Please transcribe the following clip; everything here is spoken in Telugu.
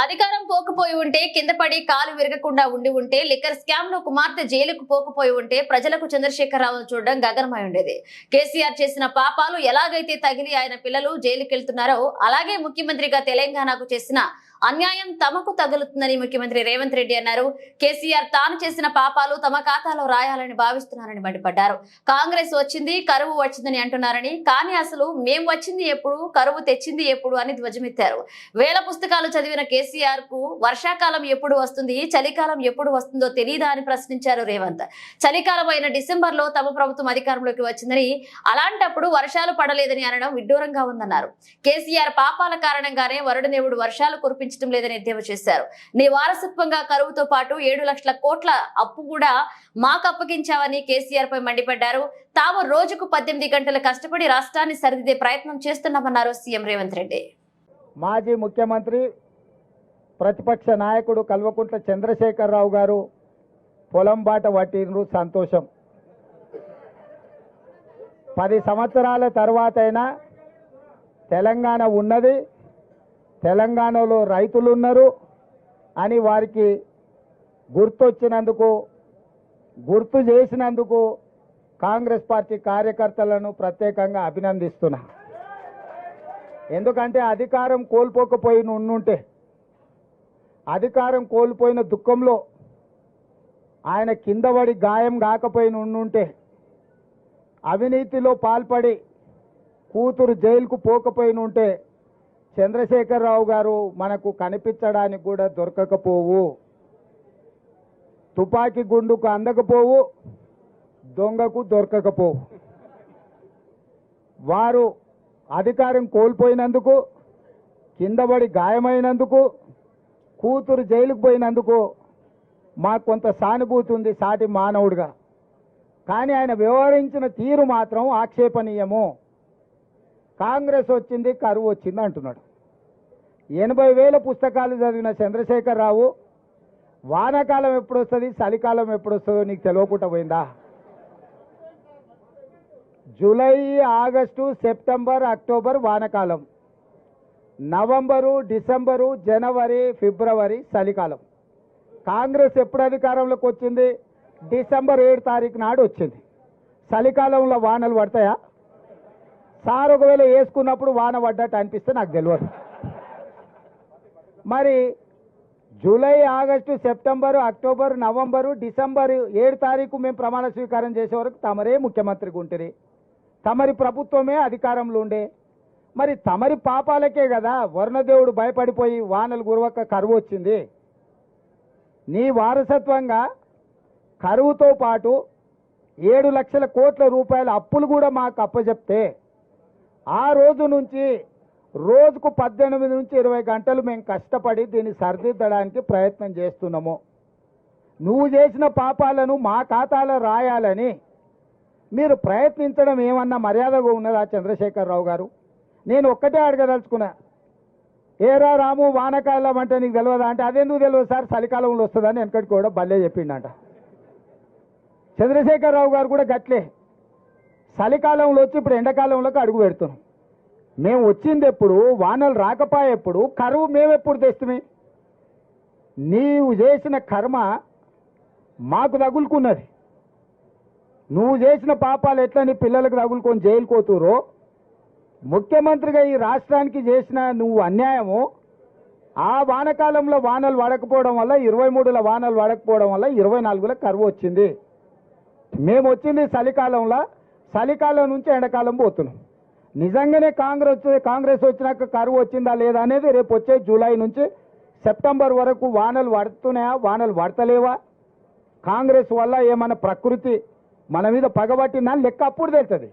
అధికారం పోకపోయి ఉంటే కింద పడి కాలు విరగకుండా ఉండి ఉంటే లిక్కర్ స్కామ్లో కుమార్తె జైలుకు పోకపోయి ఉంటే ప్రజలకు చంద్రశేఖరరావు చూడడం గగనమై ఉండేది. కేసీఆర్ చేసిన పాపాలు ఎలాగైతే తగిలి ఆయన పిల్లలు జైలుకెళ్తున్నారో అలాగే ముఖ్యమంత్రిగా తెలంగాణకు చేసిన అన్యాయం తమకు తగులుతుందని ముఖ్యమంత్రి రేవంత్ రెడ్డి అన్నారు. కేసీఆర్ తాను చేసిన పాపాలు తమ ఖాతాలో రాయాలని భావిస్తున్నారని మండిపడ్డారు. కాంగ్రెస్ వచ్చింది కరువు వచ్చిందని అంటున్నారని కానీ అసలు మేం వచ్చింది ఎప్పుడు కరువు తెచ్చింది ఎప్పుడు అని ధ్వజమెత్తారు. వేల పుస్తకాలు చదివిన కేసీఆర్కు వర్షాకాలం ఎప్పుడు వస్తుంది చలికాలం ఎప్పుడు వస్తుందో తెలియదా అని ప్రశ్నించారు రేవంత్. చలికాలం అయిన డిసెంబర్లో తమ ప్రభుత్వం అధికారంలోకి వచ్చిందని అలాంటప్పుడు వర్షాలు పడలేదని అనడం విడ్డూరంగా ఉందన్నారు. కేసీఆర్ పాపాల కారణంగానే వరుణదేవుడు వర్షాలు కురిపించడం లేదని ఎద్దేవా చేశారు. నీ వారసత్వంగా కరువుతో పాటు ఏడు లక్షల కోట్ల అప్పు కూడా మాకు అప్పగించావని కేసీఆర్ పై మండిపడ్డారు. తాము రోజుకు పద్దెనిమిది గంటలు కష్టపడి రాష్ట్రాన్ని సరిదిద్దే ప్రయత్నం చేస్తున్నామన్నారు సీఎం రేవంత్ రెడ్డి. మాజీ ముఖ్యమంత్రి ప్రతిపక్ష నాయకుడు కల్వకుంట్ల చంద్రశేఖరరావు గారు పొలం బాట పట్టినరు సంతోషం. పది సంవత్సరాల తర్వాతైనా తెలంగాణ ఉన్నది. తెలంగాణలో రైతులు ఉన్నారు అని వారికి గుర్తొచ్చినందుకు గుర్తు చేసినందుకు కాంగ్రెస్ పార్టీ కార్యకర్తలను ప్రత్యేకంగా అభినందిస్తున్నా. ఎందుకంటే అధికారం కోల్పోకపోయి ఉండుంటే అధికారం కోల్పోయిన దుఃఖంలో ఆయన కిందపడి గాయం కాకపోయిన ఉండుంటే అవినీతిలో పాల్పడి కూతురు జైలుకు పోకపోయిన ఉంటే చంద్రశేఖరరావు గారు మనకు కనిపించడానికి కూడా దొరకకపోవు. తుపాకీ గుండుకు అందకపోవు దొంగకు దొరకకపోవు. వారు అధికారం కోల్పోయినందుకు కిందపడి గాయమైనందుకు కూతురు జైలుకు పోయినందుకు మాకు కొంత సానుభూతి ఉంది సాటి మానవుడిగా. కానీ ఆయన వ్యవహరించిన తీరు మాత్రం ఆక్షేపణీయము. కాంగ్రెస్ వచ్చింది కరువు వచ్చింది అంటున్నాడు. ఎనభై వేల పుస్తకాలు చదివిన చంద్రశేఖరరావు వానాకాలం ఎప్పుడు వస్తుంది చలికాలం ఎప్పుడు వస్తుందో నీకు తెలియకుండా పోయిందా? జూలై ఆగస్టు సెప్టెంబర్ అక్టోబర్ వానకాలం. నవంబరు డిసెంబరు జనవరి ఫిబ్రవరి చలికాలం. కాంగ్రెస్ ఎప్పుడు అధికారంలోకి వచ్చింది? డిసెంబర్ ఏడు తారీఖు నాడు వచ్చింది. చలికాలంలో వానలు పడతాయా? సార్ ఒకవేళ వేసుకున్నప్పుడు వాన పడ్డట్టు అనిపిస్తే నాకు తెలియదు మరి July August September October November December ఏడు తారీఖు మేము ప్రమాణ స్వీకారం చేసే వరకు తమరే ముఖ్యమంత్రికి ఉంటుంది తమరి ప్రభుత్వమే అధికారంలో ఉండే. మరి తమరి పాపాలకే కదా వరుణదేవుడు భయపడిపోయి వానలు గురవక కరువు వచ్చింది. నీ వారసత్వంగా కరువుతో పాటు ఏడు లక్షల కోట్ల రూపాయల అప్పులు కూడా మాకు అప్పచెప్తే ఆ రోజు నుంచి రోజుకు పద్దెనిమిది నుంచి ఇరవై గంటలు మేము కష్టపడి దీన్ని సరిదిద్దడానికి ప్రయత్నం చేస్తున్నాము. నువ్వు చేసిన పాపాలను మా ఖాతాలో రాయాలని మీరు ప్రయత్నించడం ఏమన్నా మర్యాదగా ఉన్నదా చంద్రశేఖరరావు గారు? నేను ఒక్కటే అడగదలుచుకున్నా. ఏరా రాము వానకాలం అంటే నీకు తెలియదా అంటే అదెందుకు తెలియదు సార్? చలికాలంలో వస్తుందని వెనకటి కూడా భలే చెప్పిండంట. చంద్రశేఖరరావు గారు కూడా గట్లే. చలికాలంలో వచ్చి ఇప్పుడు ఎండాకాలంలోకి అడుగు పెడుతున్నాం. మేము వచ్చింది ఎప్పుడు వానలు రాకపోయే ఎప్పుడు కరువు మేమెప్పుడు తెస్తుమే? నీవు చేసిన కర్మ మాకు తగులుకున్నది. నువ్వు చేసిన పాపాలు ఎట్లా నీ పిల్లలకు తగులుకొని జైలు కోతురో ముఖ్యమంత్రిగా ఈ రాష్ట్రానికి చేసిన నువ్వు అన్యాయము. ఆ వానకాలంలో వానలు పడకపోవడం వల్ల ఇరవై మూడుల వానలు పడకపోవడం వల్ల ఇరవై నాలుగులో కరువు వచ్చింది. మేము వచ్చింది చలికాలంలో చలికాలం నుంచి ఎండాకాలం పోతున్నాం. నిజంగానే కాంగ్రెస్ కాంగ్రెస్ వచ్చినాక కరువు వచ్చిందా లేదా అనేది రేపు వచ్చే జూలై నుంచి సెప్టెంబర్ వరకు వానలు పడుతున్నాయా వానలు పడతలేవా? కాంగ్రెస్ వల్ల ఏమైనా ప్రకృతి మన మీద పగబట్టిందా లెక్క అప్పుడు తెలుస్తుంది.